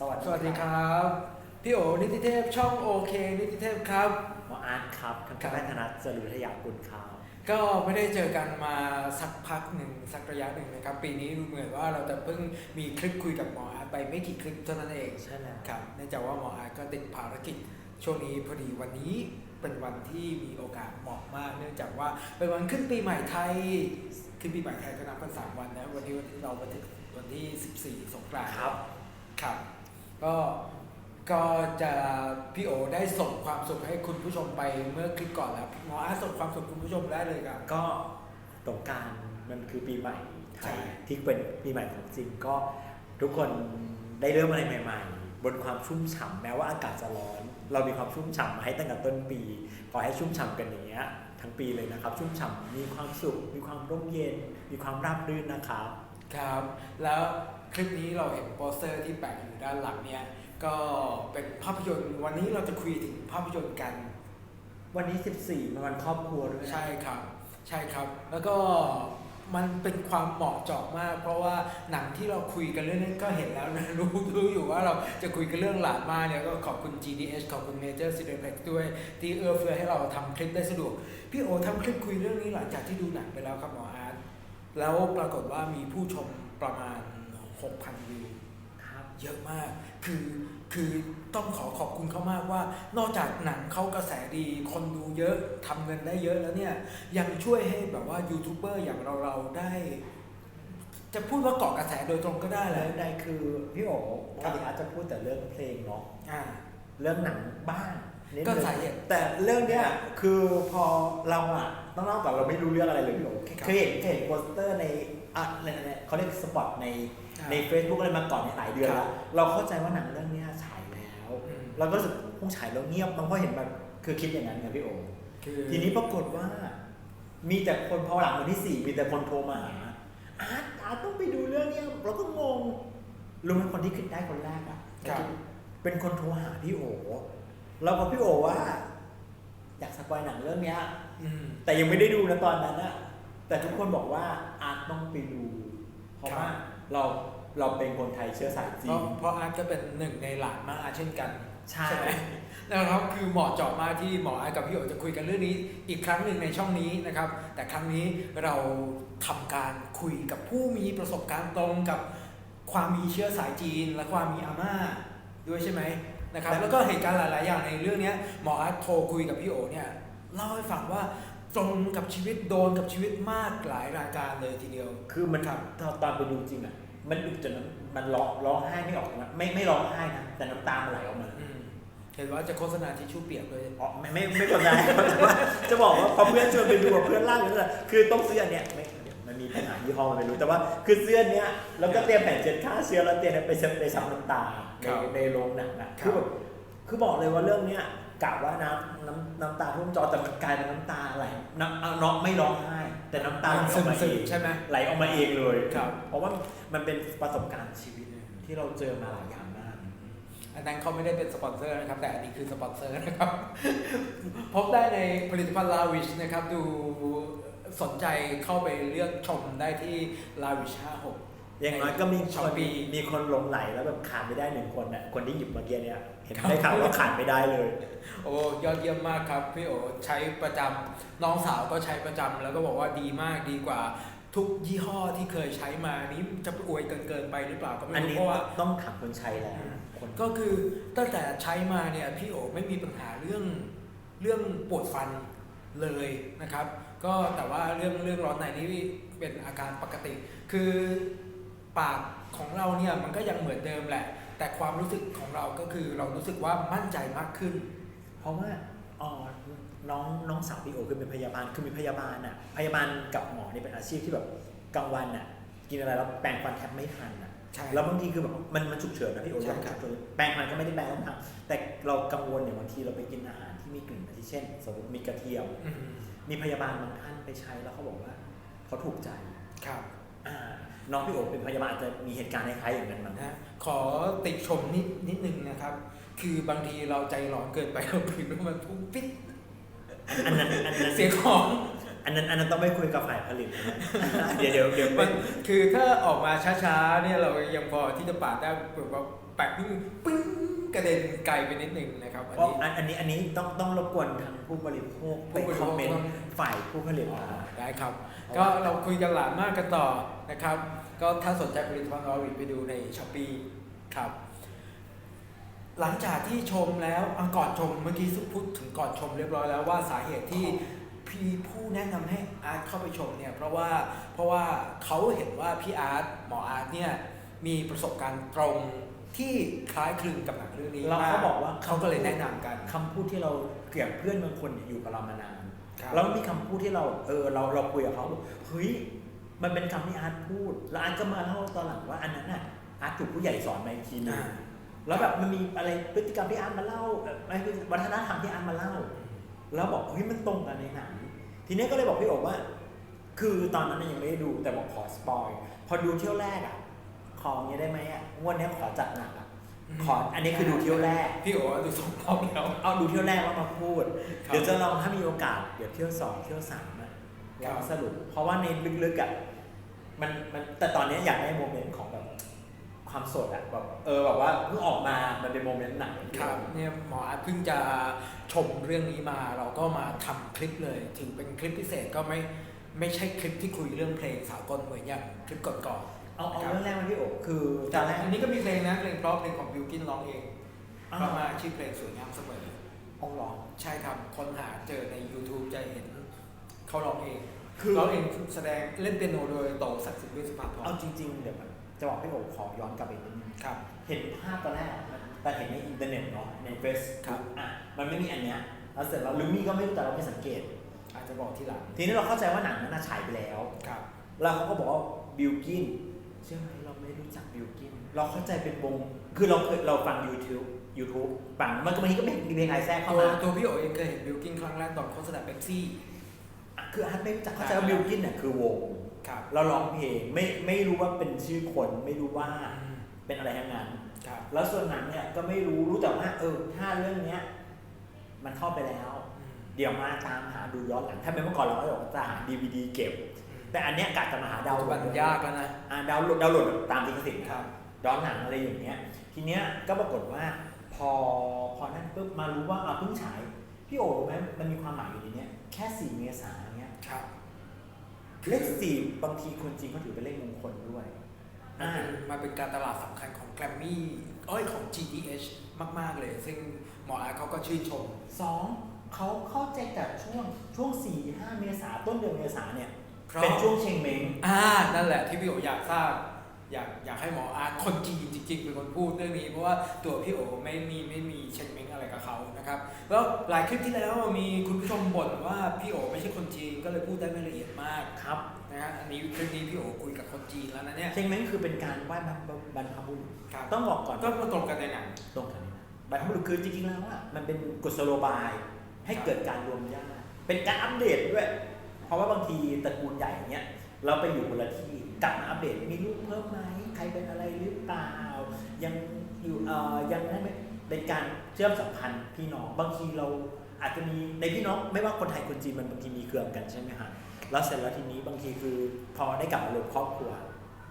สวัสดีสวัสดีครับ พี่โอนิติเทพช่องโอเคนิติเทพครับ หมออาร์ตครับทันตแพทย์ธนัทจรุวิทยากุลครับก็ไม่ได้เจอกันมาสักพักหนึ่งสักระยะหนึ่งนะครับ ปีนี้ดูเหมือนว่าเราจะเพิ่งมีคลิปคุยกับหมออาร์ตไปไม่กี่คลิปเท่านั้นเองใช่แล้วครับเนื่องจากว่าหมออาร์ตก็ติดภารกิจช่วงนี้พอดีวันนี้เป็นวันที่มีโอกาสเหมาะมาก เนื่องจากว่าเป็นวันขึ้นปีใหม่ไทย ขึ้นปีใหม่ไทยก็นับกันสามวันนะวันนี้วันที่เราบันทึกวันที่ 14 สงกรานต์ครับครับ ก็ก็จะพี่โอได้ส่งความสุขให้คุณผู้ชมไปเมื่อคลิปก่อนแล้วหมออาร์ตส่งความสุขคุณผู้ชมได้เลยครับ ก็สงกรารมันคือปีใหม่ไทใช่ ยที่เป็นปีใหม่ของจริงก็ทุกคนได้เริ่มอะไรใหม่ๆ บนความชุ่มฉ่ำแม้ว่าอากาศจะร้อน เรามีความชุ่มฉ่ำมาให้ตั้งแต่ต้นปี ขอให้ชุ่มฉ่ำกันอย่างเงี้ยทั้งปีเลยนะครับ ชุ่มฉ่ำมีความสุข มีความร่มเย็น มีความราบรื่นนะครับ ครับ แล้วค ลิปนี้เราเห็นโปสเตอร์ที่แปะอยู่ด้านหลังเนี่ย ก็เป็นภาพยนตร์วันนี้เราจะคุยถึงภาพยนตร์กัน วันนี้ 14เป็นวันครอบครัวด้วยนะใช่ครับ ใช่ครับ แล้วก็มันเป็นความเหมาะเจาะมาก เพราะว่าหนังที่เราคุยกันเรื่องนี้ก็เห็นแล้วนะรู้รู้อยู่ว่าเราจะคุยกันเรื่องหลานมาเนี่ยก็ขอบคุณ GDH ขอบคุณ Major Cineplex ด้วย ที่เอื้อเฟื้อให้เราทำคลิปได้สะดวก พี่โอทำคลิปคุยเรื่องนี้หลังจากที่ดูหนังไปแล้วครับหมออาร์ตแล้วปรากฏว่ามีผู้ชมประมาณ 6,000วิวครับเยอะมาก คือคือต้องขอขอบคุณเขามากว่า นอกจากหนังเขากระแสดี คนดูเยอะทำเงินได้เยอะแล้วเนี่ย ยังช่วยให้แบบว่ายูทูบเบอร์อย่างเราเราๆได้ จะพูดว่าเกาะกระแสโดยตรงก็ได้เลแล้ยวในคือพี่โอ๋ปครักบติอาจจะพูดแต่เรื่องเพลงเนาะอ่าเรื่องหนังบ้างนิดก็นึงสาเหตุแต่เรื่องเนี้ยคือพอเราอะต้องเล่าก่อนเราไม่รู้เรื่องอะไรเลยพี่โอ๋ครับเคยเห็นเคยเห็นโปสเตอร์ใน อะในในเขาเรียกสปอตในอ่าใน Facebook อะไรมาก่อนในหลายเดือนครัแล้บวเราเข้าใจว่าหนังเรื่องเนี้ยฉายแล้วอืมเราก็รู้สึกคงฉายแล้วเงียบมันเพราะเห็นแบบคือคิดอย่างนั้นไงพี่โอ๋คือทีนี้ปรากฏว่า มีแต่คนพอหลังวันที่สี่มีแต่คนโทรมาหาอาร์ตอาร์ตต้องไปดูเรื่องเนี้ยเราก็งงรู้ไหมคนที่ขึ้นได้คนแรกอะครับเป็นคนโทรหาพี่โอเราบอกพี่โอว่า อยากสปอยหนังเรื่องเนี้ยอืมแต่ยังไม่ได้ดูนะตอนนั้นอะ แต่ทุกคนบอกว่าอาร์ตต้องไปดู เพราะครับว่าเราเราเป็นคนไทยเชื้อสายจีเพราะนเพราะอาร์ตก็เป็นหนึ่งในหลานมาอาเช่นกันใช่ไหมนะครับคือเหมาะเจาะมากที่หมอไอ้กับพี่โอจะคุยกันเรื่องนี้ อีกครั้งหนึ่งในช่องนี้นะครับ แต่ครั้งนี้เราทำการคุยกับผู้มีประสบการณ์ตรงกับความมีเชื้อสายจีน และความมีอาม่าด้วยใช่ไหมนะครับแล้วก็เหตุการณ์หลาย ๆ อย่างในเรื่องเนี้ยหมออาร์ตโทรคุยกับพี่โอเนี่ยเล่าให้ฟังว่า ตรงกับชีวิตโดนกับชีวิตมากหลายรายการเลยทีเดียว คือมันครับตอนตอนไปดูจริงอะมันดูจนมันร้องร้องไห้ไม่ออกนะไม่ไม่ร้องไห้นะแต่น้ำตามันไหลออกมาอืมเห็นว่าจะโฆษณาทิชชู่เปียกเลยอ๋อไม่ไม่ไม่กดดันจะบอกว่าพอเพื่อนชวนไปดูกับเพื่อนเล่าอย่างนั้นแหละคือต้องซื้ออันเนี้ยไม่เดี๋ยวมันมีปัญหายี่ห้อมันไม่รู้แต่ว่าคือเสื้อเนี้ยแล้วก็เตรียมแผ่นเช็ดฆ่าเชื้อแล้วเตรียมไปเช็ดไปซับน้ำตาในครับในโรงหนังอะครับคือแบบคือบอกเลยว่าเรื่องเนี้ย กะว่าน้ำน้ำน้ำตาท่วมจอแต่มันกลายเป็นน้ำตาไหลน้ำเอาน้องไม่ร้องไห้ แต่น้ำตาไหลออกมาเอซึงมๆใช่ไหมไหลออกมาเองเลยครับ เพราะว่ามันเป็นประสบการณ์ชีวิตที่เราเจอมาหลายอย่างมาก อันนั้นเขาไม่ได้เป็นสปอนเซอร์นะครับ แต่อันนี้คือสปอนเซอร์นะครับ พบได้ในผลิตภัณฑ์ลาวิชนะครับ ดูสนใจเข้าไปเลือกชมได้ที่ลาวิช 56 อย่างน้อยก็มีช้คอนปปี้มีคนหลงไหลแล้วแบบขาดไม่ได้หนึ่งคนน่ะคนที่หยิบเมื่อกี้เนี่ยเห็นครับได้ข่าวว่าขาดไม่ได้เลย โอ้ยอดเยี่ยมมากครับพี่โอใช้ประจำน้องสาวก็ใช้ประจำแล้วก็บอกว่าดีมากดีกว่า ทุกยี่ห้อที่เคยใช้มานี้จะอวยเกินเกินๆไปหรือเปล่าก็ไม่อันรู้นี้เพราะว่าต้องถามคนใช้แล้วคนก็คือตั้งแต่ใช้มาเนี่ยพี่โอไม่มีปัญหาเรื่องเรื่องปวดฟันเลยนะครับ ก็แต่ว่าเรื่องเรื่องร้อนในนี่เป็นอาการปกติ คือ ปากของเราเนี่ยมันก็ยังเหมือนเดิมแหละ แต่ความรู้สึกของเราก็คือเรารู้สึกว่ามั่นใจมากขึ้น เพราะว่าอ๋อน้องน้องสาวพี่โอคือเป็นพยาบาลคือมีพยาบาลอะพยาบาลกับหมอนี่เป็นอาชีพที่แบบกลางวันอะกินอะไรแล้วแปรงฟันแทบไม่ทันอะใช่แล้วบางทีคือแบบมันมันฉุกเฉินนะพี่โอใช่ครับฉุกเฉินแปรงฟันก็ไม่ได้แปรงต้องทำแต่เรากังวลเนี่ยบางทีเราไปกินอาหารที่มีกลิ่นอาทิเช่น สมมติมีกระเทียมอืมมีพยาบาลบางท่านไปใช้แล้วเขาบอกว่าเขาถูกใจครับอ่า น้องพี่โอเป็นพยาบาลอาจจะมีเหตุการณ์คล้ายๆอย่างนั้นมั้งนะขอติชมนิดนิดนึงนะครับ คือบางทีเราใจร้อนเกินไปเราผิวแล้วมันพุ่งปิดอันนั้นอันนั้นเสียของออันนั้นอันนั้นต้องไปคุยกับฝ่ายผลิตนะเดี๋ยวเดี๋ยวเดี๋ยวมัมันนคือถ้าออกมาช้าๆเนี่ยเรายังพอที่จะปาดได้แบบว่าแปะนิดนึงปึ้ง กระเด็นไกลไปนิดนึงนะครับอันเพราะนี้อันอันนี้อันนี้ต้องต้องรบกวนทางผู้บริโภคไปผู้บริคโภอคมเมนต์ฝ่ายผู้ผลิตอ๋อมา ได้ครับเพก็ราะว่าเราคุยกันหลานมากกันต่อนะครับ ก็ถ้าสนใจผลิตภัณฑ์ออริไปดูในช้อปปีครับ หลังจากที่ชมแล้วอะก่อนชมเมื่อกี้พูดถึงก่อนชมเรียบร้อยแล้วว่าสาเหตุที่พี่ผู้แนะนำให้อาร์ตเข้าไปชมเนี่ยเพราะว่าเพราะว่าเขาเห็นว่าพี่อาร์ตหมออาร์ตเนี่ยมีประสบการณ์ตรง ที่คล้ายคลึงกับหนังเรื่องนี้แล้วมเขาบอกว่าเขาก็เลยแนะนำกันคำพูดที่เราเกลียบเพื่อนบางคนเนี่ยอยู่กับเรามานานครับแล้วมีคำพูดที่เราเออเราเราคุยกับเขาบอกเฮ้ยมันเป็นคำที่อาร์ตพูด แล้วอาร์ตก็มาเล่าตอนหลังว่าอันนั้นน่ะอาร์ตถูกผู้ใหญ่สอนมาอีกทีนึงอ่าแล้วแบบมันมีอะไรพฤติกรรมที่อาร์ตมาเล่าเอ่อไม่คือวัฒนธรรมที่อาร์ตมาเล่า แล้วบอกเฮ้ยมันตรงกันในหนังทีนี้ก็เลยบอกพี่โอ๋ว่า คือตอนนั้นนะยังไม่ได้ดูแต่บอกขอสปอยพอดูเที่ยวแรกอะ ขออย่างเงี้ยได้ไหมอะงวันนี้ขอจัดหนักอะขออันนี้คือดูเที่ยวแรก พี่โอ๋ดูสองรอบแล้ว เอาดูเที่ยวแรกแล้วมาพูด ครับ เดี๋ยวจะลองถ้ามีโอกาสเดี๋ยวเที่ยวสองเที่ยวสามอะครัเราบสรุป เพราะว่าในลึกๆอะมันมันแต่ตอนนี้อยากได้โมเมนต์ของแบบความสดอะแบบเออแบบว่าเพิ่งออกมามันเป็นโมเมนต์ไหนครับเนี่ยหมออาร์ตเพิ่งจะชมเรื่องนี้มาเราก็มาทำคลิปเลย ถึงเป็นคลิปพิเศษก็ไม่ไม่ใช่คลิปที่คุยเรื่องเพลงสากลเหมือนอย่างคลิปก่อน เอาเอาเรื่องแรกมาพี่โอ๋คือๆตอนแรกอันนี้ก็มีเพลงนะเพลงเพราะเพลงของบิวกินร้องเองอ้าวเพราะมาชื่อเพลงสวยงามเสมอเอาเหรอใช่ครับค้นหาเจอใน YouTube จะเห็นเขาร้องเองคือร้องเองแสดงเล่นเปียโนโดยโตศักดิ์สิทธิ์วิสุภาพรเอาจริงๆเดี๋ยวมันจะบอกพี่โอ๋ขอย้อนกลับไปนิดนึงครับ เห็นภาพตอนแรกมันแต่เห็นในอินเทอร์เน็ตเนาะในเฟซครับอะมันไม่มีอันเนี้ยแล้วเสร็จแล้วหรือมีก็ไม่รู้แต่เราไม่สังเกต อาจจะบอกทีหลังทีนี้เราเข้าใจว่าหนังนั้นน่ะฉายไปแล้วครับแล้วเขาก็บอกว่าบิลกินเชื่อไหมเราไม่รู้จักบิลกิน เราเข้าใจเป็นวง คือเราเคยเราฟัง YouTube YouTube ฟังมันก็บางทีก็มีมีเพลงไอแทรกเข้าตัวมา ตัวพี่โอเองเคยเห็นบิวกินครั้งแรกตอนโฆษณาเป๊ปซี่อะคืออาร์ตไม่รู้จักเข้าใจว่าบิลกินเนี่ยคือวง ครับ เราร้องเพลงไม่ไม่รู้ว่าเป็นชื่อคนไม่รู้ว่าเป็นอะไรทั้งนั้น ครับ แล้วส่วนหนังเนี่ยก็ไม่รู้รู้แต่ว่าเออถ้าเรื่องเนี้ยมันเข้าไปแล้ว เดี๋ยวมาตามหาดูย้อนหลัง ถ้าเป็นเมื่อก่อนเราก็จะบอกว่าจะหา DVD เก็บ แต่อันเนี้ยกะจะมาหาดาวน์โหลปัจดจุบันยากแล้วนะ อ่าดาวน์โหลดดาวน์โหลดตามลิขสิทธิ์ครับ ย้อนหลังอะไรอย่างเงี้ย ทีเนี้ยก็ปรากฏว่า พอพอนั่นปุ๊บมารู้ว่าอ่าเพิ่งฉาย พี่โอ๋รู้ไหมมันมีความหมายอยู่ในเนี้ยแค่สี่เมษายนเนี้ยครับเลขสี่บางทีคนจริงเขาถือเป็นเลขมงคลด้วยมันอ่า เป็นมันเป็นการตลาดสำคัญของแกรมมี่เอ้ยของ GDH มาก ๆ เลย ซึ่งหมออาร์ตเขาก็ชื่นชม สองเขาเข้าใจจากช่วงช่วงสี่ห้าเมษาต้นเดือนเมษาเนี่ย เพราะเป็นช่วงเชงเม้งอ่านั่นแหละที่พี่โออยากทราบอยากอยากให้หมออาร์ตคนจีนจริงๆเป็นคนพูดเรื่องนี้ เพราะว่าตัวพี่โอไม่มีไม่มีเชนเม้งอะไรกับเขานะครับ แล้วหลายคลิปที่แล้วมีคุณผู้ชมบ่นว่าพี่โอไม่ใช่คนจีนก็เลยพูดได้ไม่ละเอียดมากครับนะฮะอันนี้คลิปนี้พี่โอคุยกับคนจีนแล้วนะเนี่ยเชงเม้งคือเป็นการไหว้บรรพบรรพบุรุษครับต้องบอกก่อนก็มาตรงกันในหนังตรงกันนี้นะบรรพบุรุษคือจริงๆแล้วอะมันเป็นกุศโลบายให้เกิดการรวมญาติเป็นการอัปเดตด้วย เพราะว่าบางทีตระกูลใหญ่เนี้ยเราไปอยู่คนละที่กลับมาอัปเดตมีลูกเพิ่มไหมใครเป็นอะไรหรือเปล่า ยังอยู่เอ่อยังนั่นไหมเป็นการเชื่อมสัมพันธ์พี่น้องบางทีเราอาจจะมีในพี่น้องไม่ว่าคนไทยคนจีนมันบางทีมีเครื่อกันใช่ไหมฮะแล้วเสร็จแล้วทีนี้บางทีคือพอได้กลับมารวมครอบครัว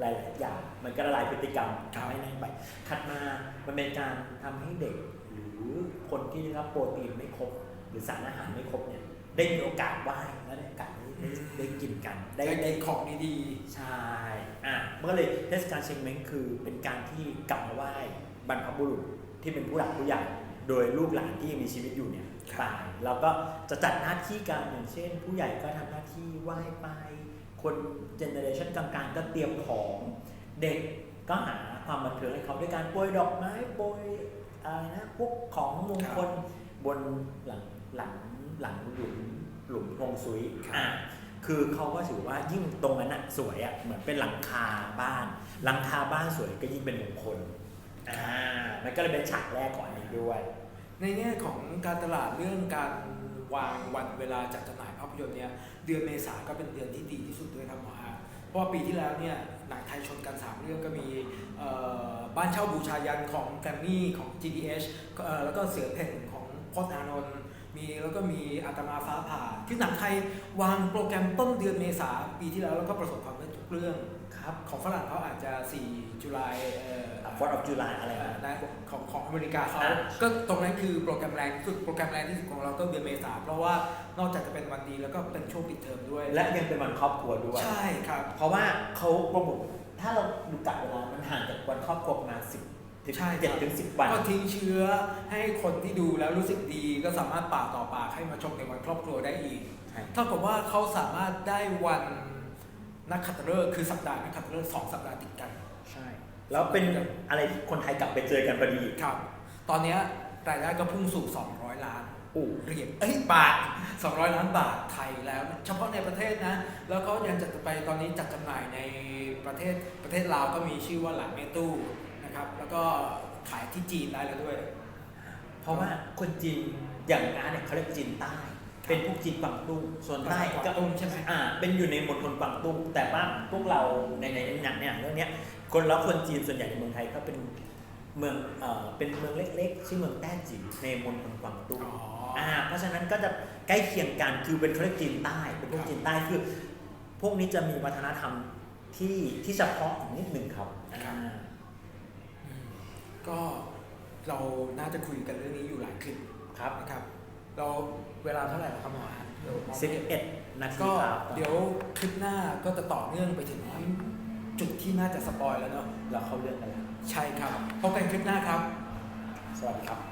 หลายๆอย่างมันก็ละลายพฤติกรรมทำให้นั่นไปถัดมามันเป็นการทำให้เด็ก หรือคนที่ได้รับโปรตีนไม่ครบ หรือสารอาหารไม่ครบเนี่ย ได้มีโอกาสไหว้และได้โอกาสได้ได้ได้กินกัน ได้ได้ได้กินของดีใช่อะมันก็เลยเทศกาลเชงเม้งคือเป็นการที่กลับมาไหว้บรรพบุรุษที่เป็นผู้หลักผู้ใหญ่โดยลูกหลานที่ยังมีชีวิตอยู่เนี่ยตายแล้วก็จะจัดหน้าที่กันอย่างเช่น ผู้ใหญ่ก็ทำหน้าที่ไหว้ไป คนเจเนอเรชันกลางๆก็เตรียมของเด็กก็หาความบันเทิงให้เขาด้วยการโปรยดอกไม้โปรยอะไรนะพวกของมงคลบนหลังหลัง หลังหลุมหลุมฮวงซุยอะคือเขาก็ถือว่ายิ่งตรงนั้นอะสวยอะเหมือนเป็นหลังคาบ้าน หลังคาบ้านสวยก็ยิ่งเป็นมงคลอ่ามันก็เลยเป็นฉากแรกก่อนนี้ด้วยๆในแง่ของการตลาดเรื่องการวางวันเวลาจัดจำหน่ายภาพยนตร์เนี่ยเดือนเมษาก็เป็นเดือนที่ดีที่สุดด้วยครับหมออาร์ตเพราะว่าปีที่แล้วเนี่ยหนังไทยชนกันสามเรื่องก็มีเอ่อบ้านเช่าบูชายันของแกรมมี่ของ GDH เอ่อแล้วก็เสือเพ่นของพจน์อานนท์ มีแล้วก็มีอาตมาฟ้าผ่าคือหนังไทยวางโปรแกรมต้นเดือนเมษาปีที่แล้วแล้วก็ประสบความสำเร็จทุกเรื่องครับของฝรั่งเขาอาจจะ 4 จุลายเอ่อ ฟอร์ดออฟจุลายอะไรเอ่อนะนะของของอเมริกาเขาอ่าก็ตรงนั้นคือโปรแกรมแรงที่สุดโปรแกรมแรงที่สุดของเราก็เดือนเมษาเพราะว่านอกจากจะเป็นวันดีแล้วก็เป็นช่วงปิดเทอมด้วยและยังเป็นวันครอบครัวด้วย ใช่ครับ เพราะว่าเขาโปรโมทถ้าเราดูกะเวลามันห่างจากวันครอบครัวประมาณสิบถึง ใช่ครับเจ็ดถึงสิบวันก็ทิ้งเชื้อให้คนที่ดูแล้วรู้สึกดีก็สามารถปากต่อปากให้มาชมในวันครอบครัวได้อีกใช่เท่ากับว่าเขาสามารถได้วันนักขัตฤกษ์คือสัปดาห์นักขัตฤกษ์สองสัปดาห์ติดกัน ใช่ แล้วเป็นอะไรที่คนไทยกลับไปเจอกันพอดีครับ ตอนเนี้ยรายได้ก็พุ่งสู่ 200 ล้านอู้เหรียญเอ้ยบาท 200 ล้านบาทไทยแล้ว เฉพาะในประเทศนะ แล้วก็ยังจัดไปตอนนี้จัดจำหน่ายในประเทศประเทศลาวก็มีชื่อว่าหลานเมตู้ นะครับ แล้วก็ขายที่จีนได้แล้วด้วย เพราะว่าคนจีนอย่างอาเนี่ยเขาเรียกจีนใต้ เป็นพวกจีนกวางตุ้งส่วนใต้กวางก็ตุ้งใช่ไหมอ่า เป็นอยู่ในมณฑลกวางตุ้งแต่ว่าพวกเราในในหนังเนี่ยเรื่องเนี้ยคนแล้วคนจีนส่วนใหญ่ในเมืองไทยก็เป็นเมืองเอ่อเป็นเมืองเล็กๆชื่อเมืองแต้จิ๋วในมณฑลกวางตุ้งอ๋ออ่า เพราะฉะนั้นก็จะใกล้เคียงกันคือเป็นเขาเรียกจีนใต้ เป็นพวกครับจีนใต้คือ พวกนี้จะมีวัฒนธรรมที่ที่เฉพาะอีกนิดหนึ่งครับอ่าอืมก็ เราน่าจะคุยกันเรื่องนี้อยู่หลายคลิปครับนะครับ เราเวลาเท่าไหร่แล้วครับหมอฮะเดี๋ยวมองสิไม่บเห็น เอ็ดนาทีก็ครับเดี๋ยวคลิปหน้าก็จะต่อเนื่องไปถึงจุดที่น่าจะสปอยแล้วเนาะเราเข้าเรื่องกันแล้วใช่ครับพบกันคลิปหน้าครับ สวัสดีครับ